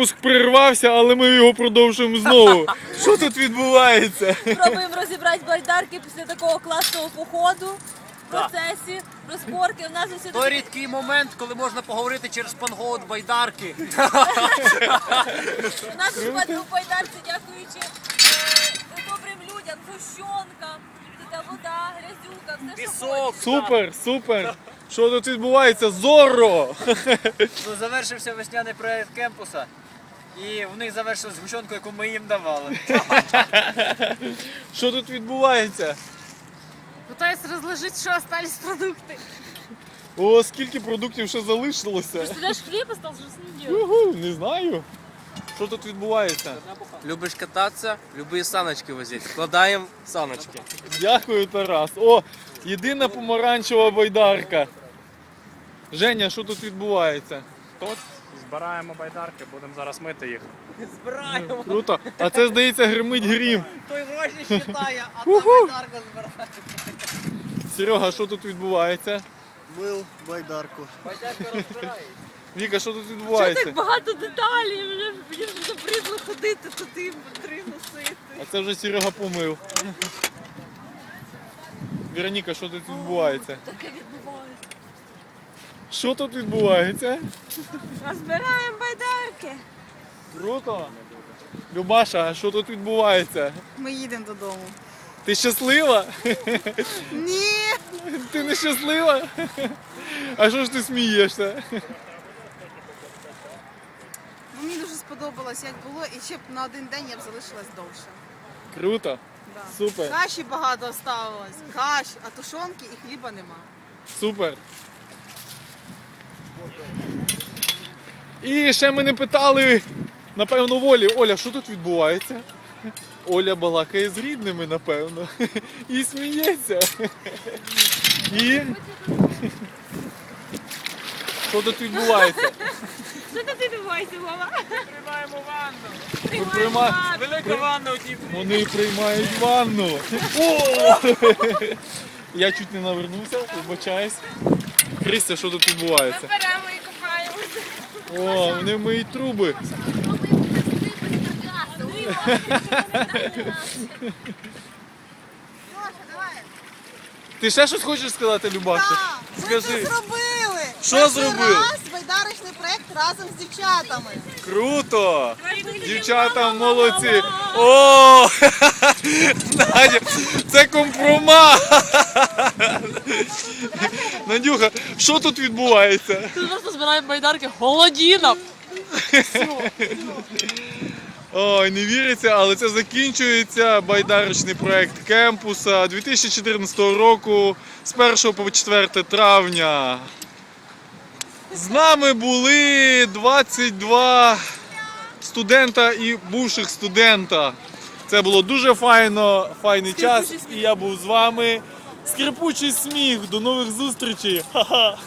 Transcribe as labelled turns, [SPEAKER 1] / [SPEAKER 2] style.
[SPEAKER 1] випуск перервався, але ми його продовжуємо знову. Що тут відбувається?
[SPEAKER 2] Пробуємо розібрати байдарки після такого класного походу в процесі розборки. У нас ось
[SPEAKER 3] Той рідкий момент, коли можна поговорити через пангоут байдарки.
[SPEAKER 2] у нас у байдарці, дякуючи е, добрим людям, гущонкам, тут вода, грязюка, все що
[SPEAKER 3] Пісок.
[SPEAKER 2] хочеш.
[SPEAKER 1] Супер, супер. Що тут відбувається? Зоро!
[SPEAKER 3] Ну, завершився весняний проєкт кемпуса. І в них завершилась гущонку, яку ми їм давали.
[SPEAKER 1] Що тут відбувається?
[SPEAKER 4] Пытаюсь разложить, что остались продукты.
[SPEAKER 1] О, скільки продуктів ще залишилося?
[SPEAKER 4] Ты хлеб остался, что с ним делать?
[SPEAKER 1] Угу, не знаю. Що тут відбувається?
[SPEAKER 5] Любиш кататися, люби саночки возити. Вкладаємо саночки.
[SPEAKER 1] Дякую, Тарас. О, єдина помаранчева байдарка. Женя, що тут відбувається?
[SPEAKER 6] Тут збираємо байдарки, будемо зараз мити їх.
[SPEAKER 3] Збираємо.
[SPEAKER 1] Круто. А це, здається, гримить грім.
[SPEAKER 3] Той гроші считає, а та байдарка збирає.
[SPEAKER 1] Серега, що тут відбувається?
[SPEAKER 7] Мил байдарку.
[SPEAKER 3] Байдарка розбирає.
[SPEAKER 1] Віка, що тут відбувається?
[SPEAKER 4] Так багато деталей, мені, мені вже набридло ходити туди, три носити.
[SPEAKER 1] А це вже Серега помив. Вероніка, що тут відбувається?
[SPEAKER 2] Таке відбувається.
[SPEAKER 1] Що тут відбувається?
[SPEAKER 4] Розбираємо байдарки.
[SPEAKER 1] Круто. Любаша, а що тут відбувається?
[SPEAKER 8] Ми їдемо додому.
[SPEAKER 1] Ти щаслива?
[SPEAKER 8] Ні!
[SPEAKER 1] Ти не щаслива? А що ж ти смієшся?
[SPEAKER 8] Бо мені дуже сподобалось, як було, і ще б на один день я б залишилась довше.
[SPEAKER 1] Круто.
[SPEAKER 8] Да.
[SPEAKER 1] Супер.
[SPEAKER 8] Каші багато оставилось. Каш, а тушонки і хліба нема.
[SPEAKER 1] Супер. І ще мене питали, напевно, Волі, Оля, що тут відбувається? Оля балакає з рідними, напевно. І сміється. І. Що тут відбувається?
[SPEAKER 4] Що ти відбувається, мама?
[SPEAKER 3] Приймаємо ванну.
[SPEAKER 1] Прийма...
[SPEAKER 3] Велика ванна у тій
[SPEAKER 1] Вони приймають ванну. О! Я чуть не навернувся, вибачаюсь. Христя, що тут відбувається?
[SPEAKER 4] Беремо і купаємося.
[SPEAKER 1] О, вони миють труби. Ти ще щось хочеш сказати, Любаша?
[SPEAKER 8] Ми
[SPEAKER 1] Скажи.
[SPEAKER 8] це зробили.
[SPEAKER 1] Що
[SPEAKER 8] Перший
[SPEAKER 1] зробили?
[SPEAKER 8] раз байдарочний проект разом з дівчатами.
[SPEAKER 1] Круто! Дівчата молодці! О! Надя, це компромат! Надюха, що тут відбувається?
[SPEAKER 4] Тут просто збираємо байдарки холодіна.
[SPEAKER 1] Ой, не віриться, але це закінчується байдарочний проект кемпуса 2014 року з 1 по 4 травня. З нами були 22 студента і бувших студента. Це було дуже файно, файний час, і я був з вами. Скрипучий сміх. До нових зустрічей. Ха-ха.